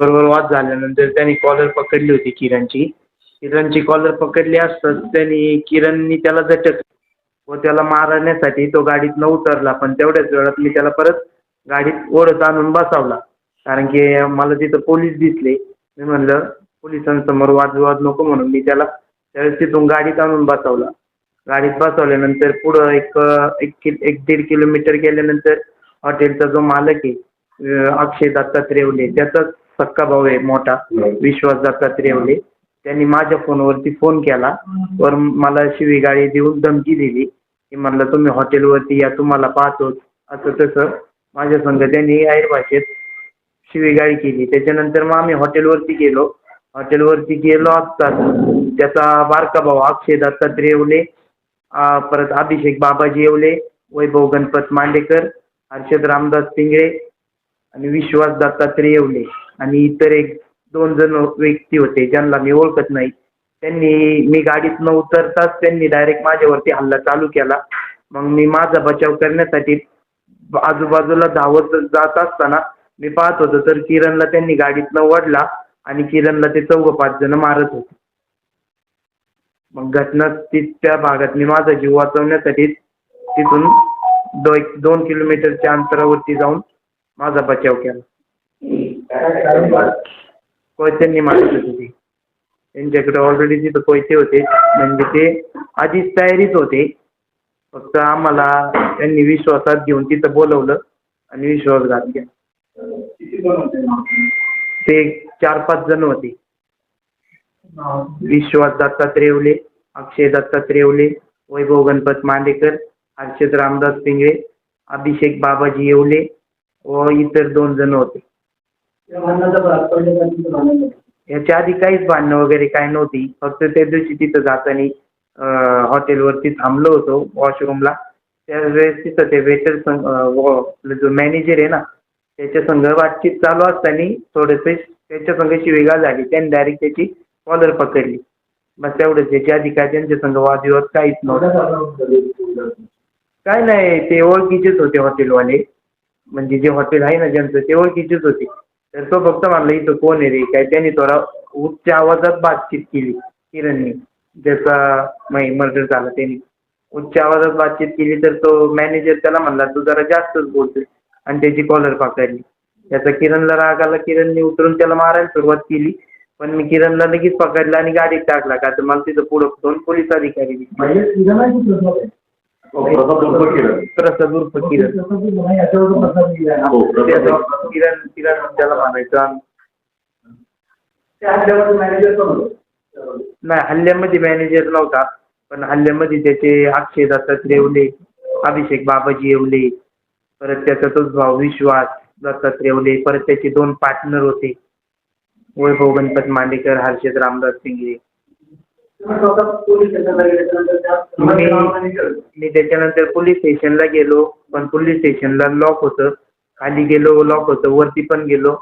बरोबर वाद झाल्यानंतर त्यांनी कॉलर पकडली होती किरणची. किरणची कॉलर पकडली असताच त्यांनी किरणनी त्याला झटक व त्याला मारण्यासाठी तो गाडीतनं उतरला पण तेवढ्याच वेळात मी त्याला परत गाडीत ओढत आणून बसवला. कारण की मला तिथं पोलीस दिसले. मी म्हणलं पोलिसांसमोर वादविवाद नको म्हणून मी त्याला त्यावेळेस तिथून गाडीत आणून बसवला. गाडीत बसवल्यानंतर पुढं एक एक कि एक दीड किलोमीटर गेल्यानंतर हॉटेलचा जो मालक आहे अक्षय दत्तात्रय रेवले त्याचाच सक्का भाऊ आहे मोठा. विश्वास दत्तात्रय त्यांनी माझ्या फोनवरती फोन केला. वर मला शिवीगाळी देऊन धमकी दिली. की म्हणलं तुम्ही हॉटेलवरती या तुम्हाला पाहतो. असं तसं माझ्या संग त्यांनी ऐर भाषेत शिवीगाळी केली. त्याच्यानंतर मग आम्ही हॉटेलवरती गेलो. हॉटेलवरती गेलो असतात त्याचा बारका भाऊ अक्षय दत्तात्रय येवले परत अभिषेक बाबाजी येवले वैभव गणपत मांडेकर हर्षद रामदास पिंगळे आणि विश्वास दत्तात्रय येवले आणि इतर एक दोन जण व्यक्ती होते ज्यांना मी ओळखत नाही. त्यांनी मी गाडीत न उतरताच त्यांनी डायरेक्ट माझ्यावरती हल्ला चालू केला. मग मी माझा बचाव करण्यासाठी आजूबाजूला धावत जात असताना मी पाहत होतो तर किरणला त्यांनी गाडीतनं ओढला आणि किरणला ते चौघ पाच जण मारत होते. मग घटना ती त्या भागात मी माझा जीव वाचवण्यासाठी तिथून दो दोन किलोमीटरच्या अंतरावरती जाऊन माझा बचाव केला. कोयत्यांनी मारत होती. त्यांच्याकडे ऑलरेडी तिथं कोयते होते. म्हणजे ते आधीच तयारीत होते. फक्त आम्हाला त्यांनी विश्वासात घेऊन तिथं बोलवलं आणि विश्वासघात केला. ते चार पाच जण होते. विश्वास दत्तात्रय रेवले अक्षय दत्तात्रय रेवले वैभव गणपत मांडेकर हर्षद रामदास पिंगळे अभिषेक बाबाजी येवले व इतर दोन जण होते. याच्या आधी काहीच भांडणं वगैरे काय नव्हती. फक्त त्या दिवशी तिथं जाताना हॉटेलवरती थांबलो होतो वॉशरूमला त्यावेळेस तिथं ते वेटर संग व- जो मॅनेजर आहे ना त्याच्या संग बातचीत चालू असताना थोडेसे त्याच्या संग शिवेगाळ झाली. त्यांनी डायरेक्ट त्याची कॉलर पकडली. बस तेवढंच याच्या आधी काय त्यांच्या संग वादविवाद काहीच नव्हतं. काय नाही ते ओळखीचेच होते हॉटेलवाले म्हणजे जे हॉटेल आहे ना ज्यांचं ते ओळखीचेच होते. तर तो फक्त म्हणला इथं कोण आहे रे? काय त्यांनी थोडा उच्च आवाजात बातचीत केली किरणनी. ज्याचा मर्डर झाला त्यांनी. उच्च आवाजात बातचीत केली तर तो मॅनेजर त्याला म्हणला तू जरा जास्तच बोलतोय. आणि त्याची कॉलर पकडली. त्याचा किरणला राग आला. किरणने उतरून त्याला मारायला सुरुवात केली. पण मी किरणला लगेच पकडला आणि गाडीत टाकला. का तर मला तिथं पुढं दोन पोलीस अधिकारी दिसले. प्रसाद उर्फ किरण. किरण. किरण. त्याला म्हणायचं नाही हल्ल्यामध्ये मॅनेजर नव्हता. पण हल्ल्यामध्ये त्याचे अक्षय दत्तात्रय येवले अभिषेक बाबाजी येवले परत त्याचा तोच भाऊ विश्वास दत्तात्रय येवले परत त्याचे दोन पार्टनर होते. वैभव गणपत मांडेकर हर्षद रामदास सिंगे मी मी त्याच्यानंतर पोलीस स्टेशनला गेलो पण पोलीस स्टेशनला लॉक होतं. खाली गेलो लॉक होतं. वरती पण गेलो.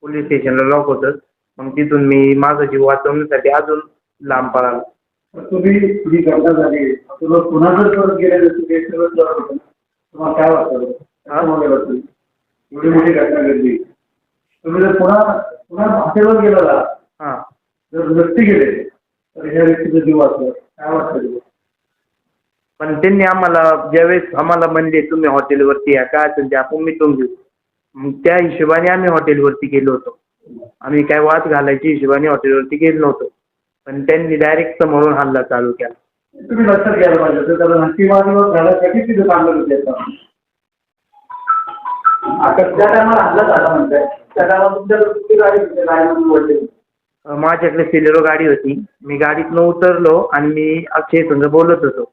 पोलीस स्टेशनला लॉक होतं. मग तिथून मी माझा जीव वाचवण्यासाठी अजून लांब पळालो. तुम्ही ही घटना झाली पुन्हा जर गेले तुम्हाला काय वाटतं एवढी मोठी घटना घडली तुम्ही जर पुन्हा पुन्हा हॉटेलवर गेला हां. जर नसते गेले तर ह्या व्यक्तीचा जीव वाचला काय वाटतं तुला? पण त्यांनी आम्हाला ज्यावेळेस आम्हाला म्हणले तुम्ही हॉटेलवरती या काय असेल ते आपण मिटवून घेऊ. मग त्या हिशोबाने आम्ही हॉटेलवरती गेलो होतो. आम्ही काय वाद घालायच्या हिशोबाने हॉटेलवरती गेलो नव्हतो. पण त्यांनी डायरेक्ट समोरून हल्ला चालू केला. तुम्ही लक्षात घ्यायला पाहिजे तर त्याला नक्कीवाद घालायसाठी तिथे थांबलं होते आता त्या टायमाला हल्ला झाला म्हणताय. त्या टायमाला कुठली गाडी होती? वळली अं, माझ्याकडे सिलेरो गाडी होती. मी गाडीतून उतरलो आणि मी अक्षय बोलत होतो.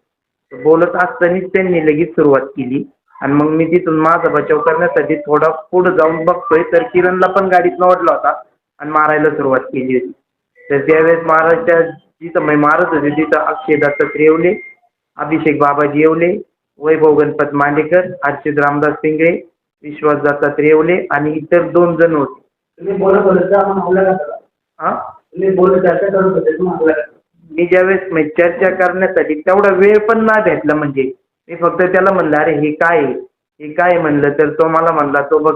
बोलत असतानाच त्यांनी लगेच सुरुवात केली. आणि मग मी तिथून माझा बचाव करण्यासाठी थोडा पुढं जाऊन बघतोय तर किरणला पण गाडीतून ओढला होता आणि मारायला सुरुवात केली होती. तर त्यावेळेस महाराजच्या जिथं मी मारत होते तिथं अक्षय दत्तात्रय येवले अभिषेक बाबाजी येवले वैभव गणपत मांडेकर हर्षित रामदास पिंगळे विश्वास दत्तात्रय येवले आणि इतर दोन जण होते. हां? तुम्ही चर्चा? मी ज्यावेळेस म्हणजे चर्चा करण्यासाठी तेवढा वेळ पण नाही भेटला म्हणजे. मी फक्त त्याला म्हणलं अरे हे काय आहे? हे काय आहे? म्हणलं तर तो मला म्हणला तो बघ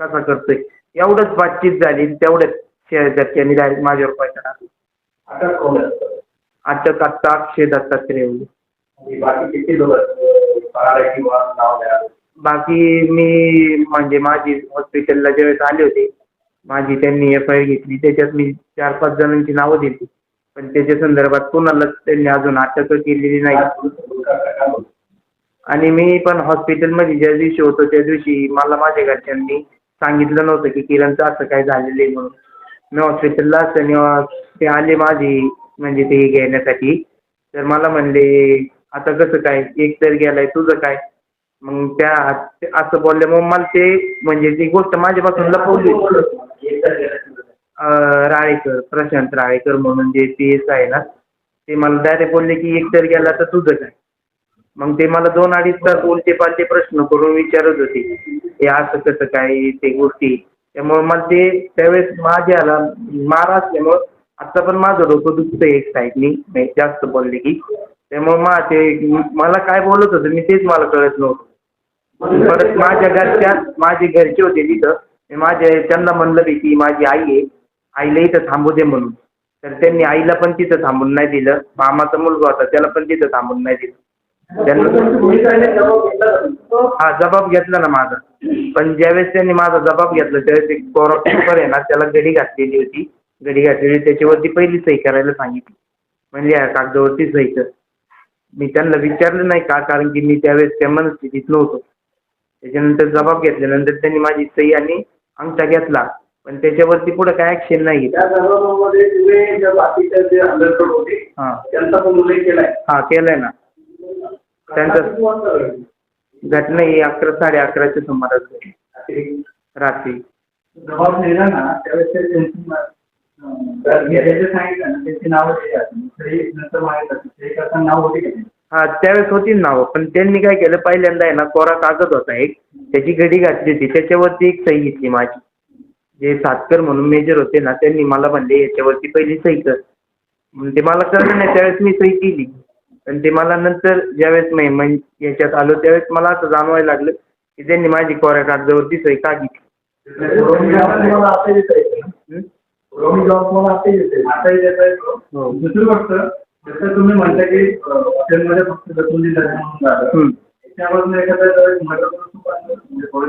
कसा करतोय. एवढंच बातचीत झाली तेवढ्यात शेजारच्यानी डायरेक्ट माझ्यावर पैसा टाकला आता कोण असतं? अटक आत्ता अक्षय दत्तात्रय बाकी किती लोक बाकी मी म्हणजे माझी हॉस्पिटलला ज्यावेळेस आले होते माझी त्यांनी एफ आय आर घेतली. त्याच्यात मी चार पाच जणांची नावं दिली. पण त्याच्या संदर्भात कोणालाच त्यांनी अजून अटक केलेली नाही. आणि मी पण हॉस्पिटलमध्ये ज्या दिवशी होतो त्या दिवशी मला माझ्या घरच्यांनी सांगितलं नव्हतं की किरणचं असं काय झालेलं आहे म्हणून. मी हॉस्पिटलला असताना ते आले माझी म्हणजे ते घेण्यासाठी. तर मला म्हणले आता कसं काय? एक तर गेलाय तुझं काय? मग त्या असं बोलल्यामुळे मला ते म्हणजे ती गोष्ट माझ्यापासून लपवली. राळेकर प्रशांत राळेकर म्हणून जे पी एस आहे ना ते मला डायरेक्ट बोलले की एक तर गेला तर तुझं काय मग ते मला दोन अडीच तास उलटे पालटे प्रश्न करून विचारत होते. हे असं कसं काय ते गोष्टी? त्यामुळे मला ते त्यावेळेस माझ्याला मार असल्यामुळं आता पण माझं डोकं दुखतं एक साईडनी नाही जास्त बोलले की. त्यामुळे मा ते मला काय बोलत होतं मी तेच मला कळत नव्हतं. परत माझ्या घरच्या माझे घरचे होते तिथं. मी माझ्या त्यांना म्हणलं की की माझी आई आहे. आईला इथं थांबू दे म्हणून. तर त्यांनी आईला पण तिथं थांबून नाही दिलं. मामाचा मुलगा होता त्याला पण तिथं थांबून नाही दिलं. त्यांना हा जबाब घेतला ना माझा. पण ज्यावेळेस त्यांनी माझा जबाब घेतला त्यावेळेस एक कोरा पेपर आहे ना त्याला गडी घातलेली होती. गडी घातलेली त्याच्यावरती पहिली सही करायला सांगितली. म्हणजे या कागदावरती सही कर. मी त्यांना विचारलं नाही का कारण की मी त्यावेळेस त्या मनस्थितीत नव्हतो. त्याच्यानंतर जबाब घेतल्यानंतर त्यांनी माझी सही आणि अंगठा घेतला. पण त्याच्यावरती पुढे काय ॲक्शन नाही त्या सर्वांमध्ये तुम्ही ज्या बाकीच्या जे अंडरकोट होते हां. त्यांचा पण उल्लेख केलाय. हां केलंय ना. त्यांचं? घटना ही अकरा साडे अकराच्या सुमारास झाली रात्री. जबाब ना त्यावेळेस ते त्यांची अं, मी जे जे सांगितलं ना त्यांची नावं नंतर माहीत ते होते का नाही? हा त्यावेळेस होती नावं पण त्यांनी काय केलं? पहिल्यांदा आहे ना कोरा कागद होता एक. त्याची गडी घातली होती. त्याच्यावरती एक सही घेतली माझी. जे सातकर म्हणून मेजर होते ना त्यांनी मला म्हणले याच्यावरती पहिली सही कर. मग ते मला कळलं नाही त्यावेळेस मी सही केली. पण ते मला नंतर ज्यावेळेस मी म्हण याच्यात आलो त्यावेळेस मला असं जाणवायला लागलं की त्यांनी माझी कोऱ्या कागदावरती सही का घेतली? रोमी जॉब जसं तुम्ही म्हणता की हॉटेलमध्ये फक्त दसुंदी लग्न त्याच्यावरून एखादा जर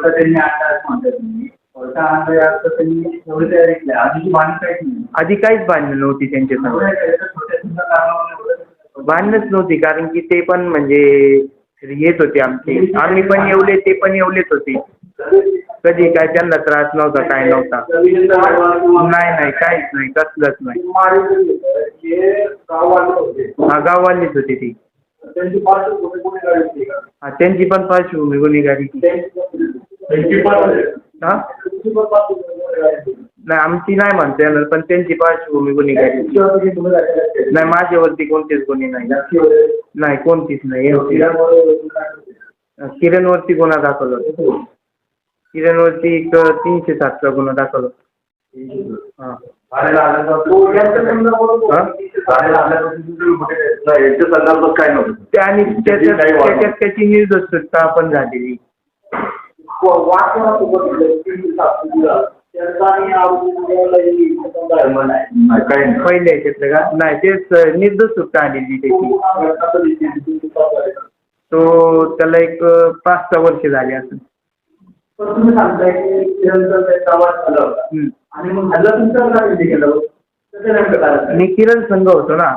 त्यांनी आणला असं म्हणतात तुम्ही एवढी आधी काहीच भांडणं नव्हती त्यांच्या संग. एवढ्या एवढ्या छोट्या सुद्धा कारणामुळे एवढं- भांडणच नव्हती कारण की ते पण म्हणजे येत होते आमचे. आम्ही पण येवले ते पण येवलेच होते. कधी काय त्यांना त्रास नव्हता काय नव्हता. नाही नाही काहीच नाही कसलंच नाही. हे गाववालीच होती ती. हा त्यांची पण पार्श्वभूमी गुन्हेगारी हा? नाही आमची नाही म्हणता येणार पण त्यांची पार्श्वभूमी गुन्हेगारी नाही माझ्यावरती कोणतेच गुन्हे नाही. नाही कोणतीच नाही. किरणवरती गुन्हा दाखल होता. किरणवरती एक तीनशे सातचा गुन्हा दाखल होता. हा. आणि त्याच्यात त्याच्यात त्याची निर्दोषता पण झालेली. काही पहिले ह्याच्यातलं का? नाही तेच निर्दोष सुटका आलेली त्याची. तो त्याला एक पाच सहा वर्ष झाली असं तुम्ही सांगताय की आणि मग मी किरण संघ होतो ना.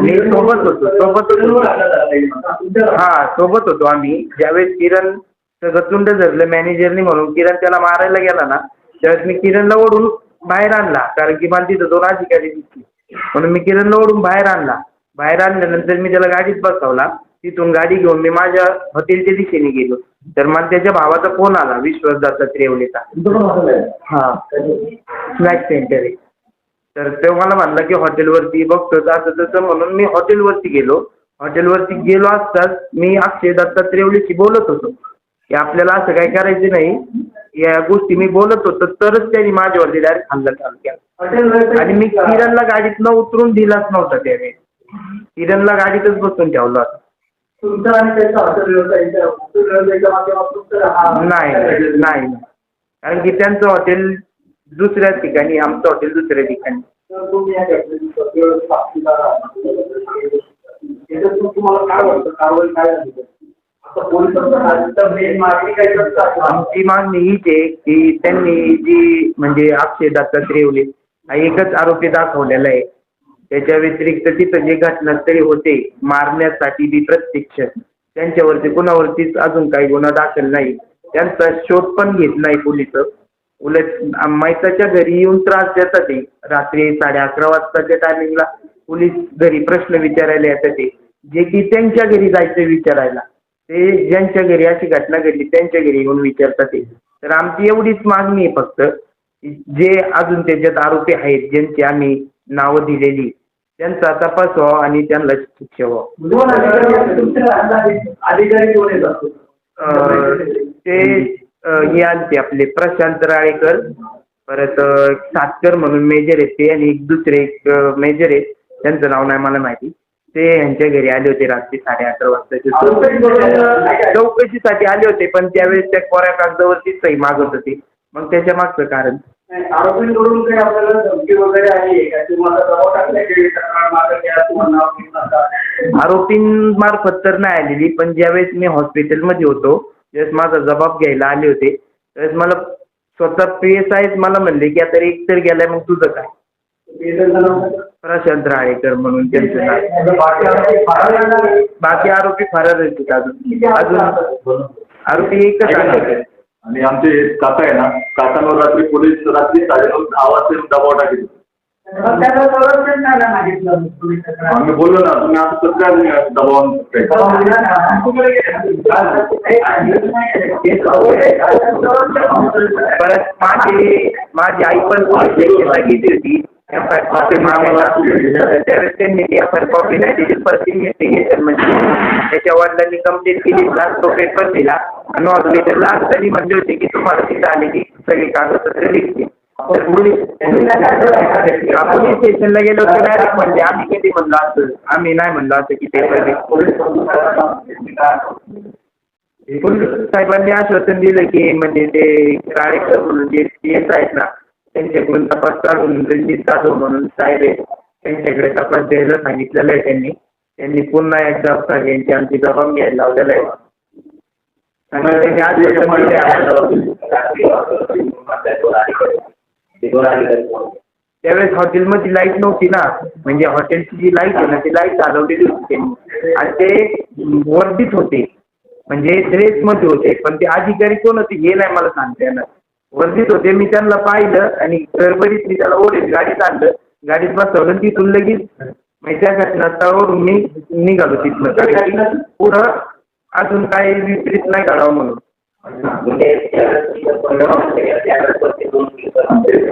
मी सोबत होतो सोबत होतो. हा सोबत होतो आम्ही. ज्यावेळेस किरण गतुंड धरलं मॅनेजरनी म्हणून. किरण त्याला मारायला गेला ना त्यावेळेस मी किरणला ओढून बाहेर आणला. कारण की मला तिथं दोन अधिकारी दिसले. म्हणून मी किरणला ओढून बाहेर आणला. बाहेर आणल्यानंतर मी त्याला गाडीत बसवला. तिथून गाडी घेऊन मी माझ्या हॉटेलच्या दिशेने गेलो. तर मला त्याच्या भावाचा फोन आला विश्वास दत्त त्रेवलेचा हा. स्नॅक सेंटर आहे. तर तो मला म्हणला की हॉटेलवरती बघतो असं तसं म्हणून मी हॉटेलवरती गेलो. हॉटेलवरती गेलो असताच मी अक्षय दत्तात्रेवलीशी बोलत होतो. की आपल्याला असं काही करायचं नाही. या गोष्टी मी बोलत होतो तरच त्यांनी माझ्यावरती डायरेक्ट हल्ला चालू केला. आणि मी किरणला गाडीतनं उतरून दिलाच नव्हता त्यावेळेस किरणला गाडीतच बसून ठेवला होता. नाही नाही. कारण की त्यांचं हॉटेल दुसऱ्या ठिकाणी आमचं हॉटेल दुसऱ्या ठिकाणी. तुम्हाला काय वाटतं? कारवाई काय आमची मागणी हीच आहे की त्यांनी जी म्हणजे अक्षय दत्तात्रेय हा एकच आरोपी दाखवलेला आहे. त्याच्या व्यतिरिक्त तिथं जे घटनास्थळी होते मारण्यासाठी बी प्रत्यक्ष. त्यांच्यावरती कुणावरतीच अजून काही गुन्हा दाखल नाही. त्यांचा शोध पण घेत नाही पोलीस. उलट मैताच्या घरी येऊन त्रास देतात ते. रात्री साडे अकरा वाजताच्या टायमिंगला पोलीस घरी प्रश्न विचारायला येतात ते. जे की त्यांच्या घरी जायचं विचारायला. ते ज्यांच्या घरी अशी घटना घडली त्यांच्या घरी येऊन विचारतात ते. तर आमची एवढीच मागणी आहे फक्त जे अजून त्याच्यात आरोपी आहेत ज्यांची आम्ही नावं दिलेली त्यांचा तपास व्हावा आणि त्यांना शिक्षा व्हावं. ते हे आलते आपले प्रशांत राळेकर परत सातकर म्हणून मेजर आहेत ते आणि एक दुसरे एक मेजर आहेत त्यांचं नाव नाही मला माहिती. ते यांच्या घरी आले होते रात्री साडे अकरा आरोपी वाजता? चौकशीसाठी आले होते पण त्यावेळेस त्या कोऱ्या कागदावरती सही मागत होते. मग त्याच्या मागचं कारण. नाही, आरोपींकडून काही आपल्याला धमकी वगैरे आली आहे का? तुम्हाला दबाव टाकला की? तक्रार मागं घ्या तुम्हाला नाव घेऊ नका आरोपींमार्फत तर नाही आलेली पण ज्यावेळेस मी हॉस्पिटलमध्ये होतो त्यावेळेस माझा जबाब घ्यायला आले होते. त्यावेळेस मला स्वतः पी एस आयच मला म्हणले की आता एक तर गेलाय मग तुझं काय? प्रशांत राळेकर म्हणून त्यांचं नाव आता बाकी आरोपी फरार आहे. आहेत अजून अजून आरोपी एकच आले आणि आमचे काका आहे ना काकांवर रात्री पोलीस रात्री साडेनऊ दहा वाजता येऊन दबाव टाकेल. आम्ही बोललो ना तुम्ही असं कसं काय तुम्ही दबाव. परत माझी माझी आई पण पोलीस स्टेशनला गेली होती FIR कॉपी त्यांनी एफ आय कॉपी नाही दिली परत इन्व्हेस्टिगेशन म्हणजे त्याच्या वडिलांनी कंप्लेंट केली लास्ट तो पेपर दिला आणि हॉस्पिटलला असताना म्हणले होते की तुम्हाला तिथं आलेली सगळी कागदपत्र लिहिली पोलीस स्टेशनला गेलो की डायरेक्ट म्हणजे आम्ही कधी म्हणलो असं आम्ही नाही म्हणलो असं की पेपर पोलीस साहेबांनी आश्वासन दिलं की म्हणजे ते कार्यक्रम म्हणून जे पी एस आहेत ना त्यांच्याकडून तपास काढून रणजित जाधव म्हणून साहेब आहेत. त्यांच्याकडे तपास द्यायला सांगितलेलं आहे त्यांनी. त्यांनी पुन्हा एकदा सगळ्यांची आमची जबाब घ्यायला लावलेला आहे. त्यांनी आश्वासन दिलं आहे. त्यावेळेस हॉटेलमध्ये लाइट नव्हती ना. म्हणजे हॉटेलची जी लाइट आहे ना ती लाइट चालवलेली होती त्यांनी. आणि ते वर्दीत होते. म्हणजे ड्रेसमध्ये होते. पण ते अधिकारी कोण होते हे नाही मला सांगता येणार. वर्दीत होते. मी त्यांना पाहिलं आणि गडबडीत मी त्याला ओढेल गाडीत आणलं. गाडीत बसवलं तिथून लगेच म्हणजे त्या घटनास्थळावरून मी निघालो तिथनं. की पुढं अजून काही विपरीत नाही घडावं म्हणून.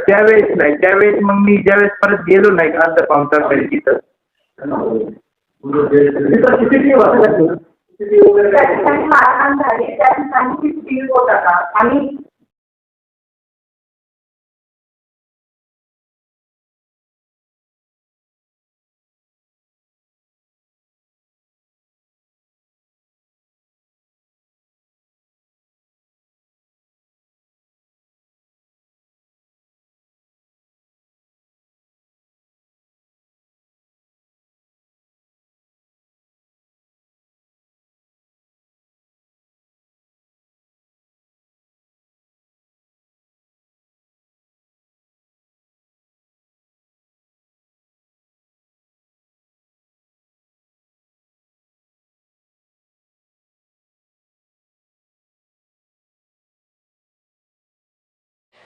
त्यावेळेस नाही. त्यावेळेस मग मी ज्यावेळेस परत गेलो नाही अर्धा पाऊन तास तिथं. तिथं